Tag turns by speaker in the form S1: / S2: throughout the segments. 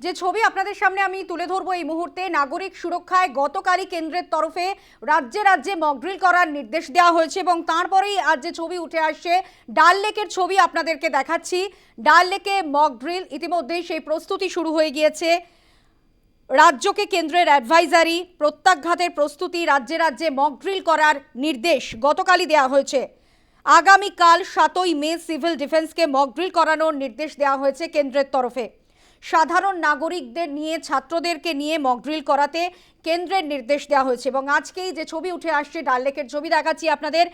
S1: যে ছবি আপনাদের সামনে আমি তুলে ধরবো এই মুহূর্তে, নাগরিক সুরক্ষায় গতকালই কেন্দ্রের তরফে রাজ্যে রাজ্যে মকড্রিল করার নির্দেশ দেওয়া হয়েছে এবং তারপরেই আজ যে ছবি উঠে আসছে, ডাল লেকের ছবি আপনাদেরকে দেখাচ্ছি। ডাল লেকে মকড্রিল ইতিমধ্যেই সেই প্রস্তুতি শুরু হয়ে গিয়েছে। রাজ্যকে কেন্দ্রের অ্যাডভাইজারি প্রত্যাঘাতের প্রস্তুতি, রাজ্যে রাজ্যে মকড্রিল করার নির্দেশ গতকালই দেওয়া হয়েছে। আগামীকাল সাতই মে সিভিল ডিফেন্সকে মকড্রিল করানোর নির্দেশ দেওয়া হয়েছে কেন্দ্রের তরফে। সাধারণ নাগরিকদের নিয়ে, ছাত্রদেরকে নিয়ে মকড্রিল করাতে কেন্দ্রের নির্দেশ দেওয়া হয়েছে। এবং আজকেই যে ছবি উঠে আসছে, ডাল লেকের ছবি দেখাচ্ছি আপনাদের।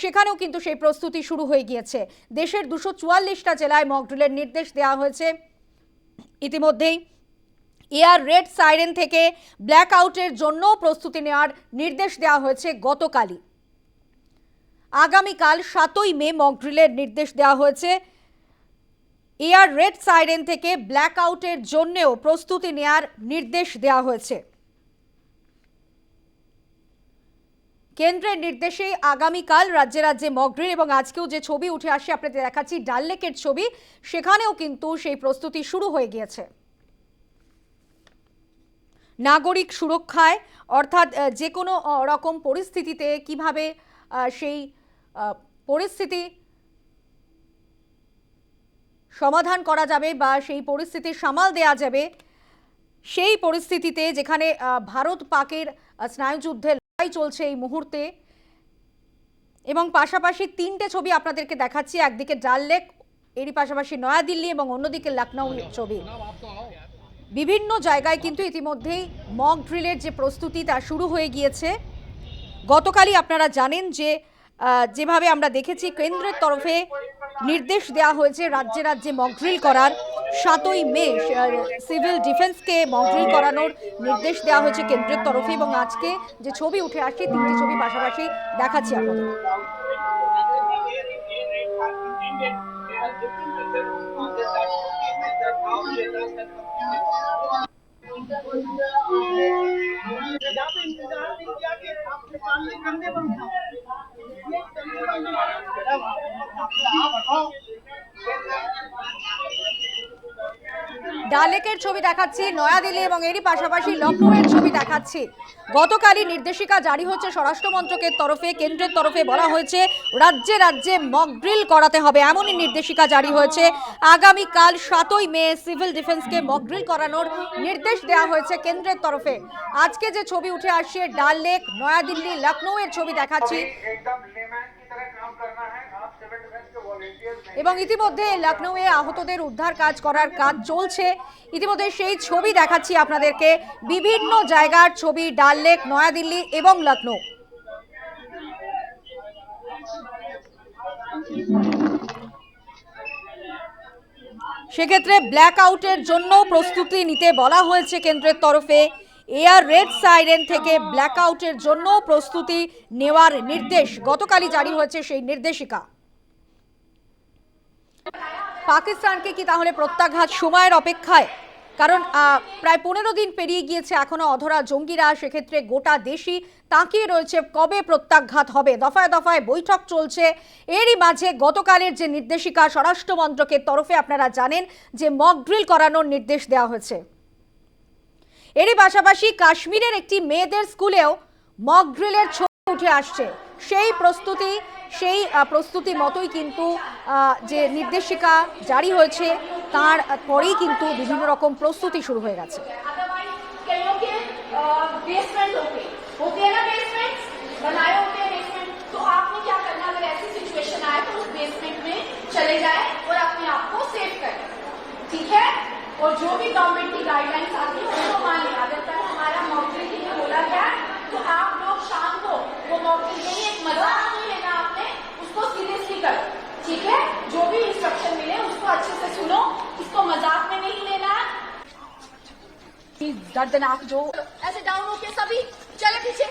S1: সেখানেও কিন্তু সেই প্রস্তুতি শুরু হয়ে গিয়েছে। দেশের দুশো চুয়াল্লিশটা জেলায় মকড্রিলের নির্দেশ দেওয়া হয়েছে। ইতিমধ্যেই এয়ার রেড সাইরেন থেকে ব্ল্যাক আউটের জন্য প্রস্তুতি নেওয়ার নির্দেশ দেওয়া হয়েছে গতকালই। আগামীকাল সাতই মে মকড্রিলের নির্দেশ দেওয়া হয়েছে। এয়ার রেড সাইরেন থেকে ব্ল্যাক আউটের জন্যেও প্রস্তুতি নেয়ার নির্দেশ দেওয়া হয়েছে। কেন্দ্রের নির্দেশে আগামীকাল রাজ্যে রাজ্যে মকড্রিল এবং আজকেও যে ছবি উঠে আসে আপনাদের দেখাচ্ছি ডাল লেকের ছবি। সেখানেও কিন্তু সেই প্রস্তুতি শুরু হয়ে গিয়েছে। নাগরিক সুরক্ষায়, অর্থাৎ যে কোনো রকম পরিস্থিতিতে কীভাবে সেই পরিস্থিতি সমাধান করা যাবে বা সেই পরিস্থিতি সামাল দেয়া যাবে সেই পরিস্থিতিতে যেখানে ভারত পাকের আহ, স্নায়ুযুদ্ধের লড়াই চলছে এই মুহূর্তে। এবং পাশাপাশি তিনটে ছবি আপনাদেরকে দেখাচ্ছি একদিকে ডাল লেক এরই পাশাপাশি নয়াদিল্লি এবং অন্যদিকে লখনৌ ছবি। বিভিন্ন জায়গায় কিন্তু ইতিমধ্যেই মক ড্রিলের যে প্রস্তুতি তা শুরু হয়ে গিয়েছে। গতকালই আপনারা জানেন যে যেভাবে আমরা দেখেছি, কেন্দ্রের তরফে নির্দেশ দেওয়া হয়েছে রাজ্যে রাজ্যে মকড্রিল করার। সাতই মে সিভিল ডিফেন্সকে মকড্রিল করানোর নির্দেশ দেওয়া হয়েছে কেন্দ্রের তরফে এবং আজকে যে ছবি উঠে আসছে, তিনটি ছবি পাশাপাশি দেখাচ্ছি আপনাদের। ডালেকের ছবি দেখাচ্ছি, নয়াদিল্লি এবং এরই পাশাপাশি লখনৌয়ের ছবি দেখাচ্ছি। গতকালই নির্দেশিকা জারি হচ্ছে স্বরাষ্ট্র মন্ত্রকের তরফে, কেন্দ্রের তরফে বলা হয়েছে, রাজ্যে রাজ্যে মক ড্রিল করাতে হবে, এমনই নির্দেশিকা জারি হয়েছে। আগামীকাল সাতই মে সিভিল ডিফেন্সকে মক ড্রিল করানোর নির্দেশ দেওয়া হয়েছে কেন্দ্রের তরফে। আজকে যে ছবি উঠে আসছে, ডাল লেক, নয়াদিল্লি লখনৌয়ের ছবি দেখাচ্ছি। এবং ইতিমধ্যে লখনৌয়ে আহতদের উদ্ধার কাজ করার কাজ চলছে। ইতিমধ্যে সেই ছবি দেখাচ্ছি আপনাদেরকে। বিভিন্ন জায়গার ছবি, ডাল লেক, নয়াদিল্লি এবং লখনৌ। সেক্ষেত্রে ব্ল্যাক আউটের জন্য প্রস্তুতি নিতে বলা হয়েছে কেন্দ্রের তরফে। এয়ার রেড সাইরেন থেকে ব্ল্যাক আউটের জন্য প্রস্তুতি নেওয়ার নির্দেশ গতকালই জারি হয়েছে সেই নির্দেশিকা। পাকিস্তানকে কি তাহলে প্রত্যাঘাত সময়ের অপেক্ষায়? কারণ প্রায় পনেরো দিন পেরিয়ে গিয়েছে, এখনও অধরা জঙ্গিরা, সেক্ষেত্রে গোটা দেশই তাকিয়ে রয়েছে কবে প্রত্যাঘাত হবে। দফায় দফায় বৈঠক চলছে। এরই মাঝে গতকালের যে নির্দেশিকা স্বরাষ্ট্র মন্ত্রকের তরফে আপনারা জানেন যে মক ড্রিল করানোর নির্দেশ দেওয়া হয়েছে। এরই পাশাপাশি কাশ্মীরের একটি মেয়েদের স্কুলেও মক ড্রিলের ছবি উঠে আসছে সেই প্রস্তুতি সেই আহ, প্রস্তুতি মতোই কিন্তু আহ, যে নির্দেশিকা জারি হয়েছে তার পরেই কিন্তু বিভিন্ন রকম প্রস্তুতি শুরু হয়ে গেছে
S2: कईयों के बेसमेंट होते होते हैं ना बेसमेंट बनाए होते हैं बेसमेंट तो आपने क्या करना अगर ऐसी सिचुएशन आए तो उस बेसमेंट में चले जाए और अपने आप को सेव करें ठीक है और जो भी गवर्नमेंट की गाइडलाइंस आती है उसको जो भी इंस्ट्रक्शन मिले उसको अच्छे से सुनो। इसको मज़ाक में नहीं लेना है। दर्दनाक जो ऐसे डाउन होके सभी चले पीछे।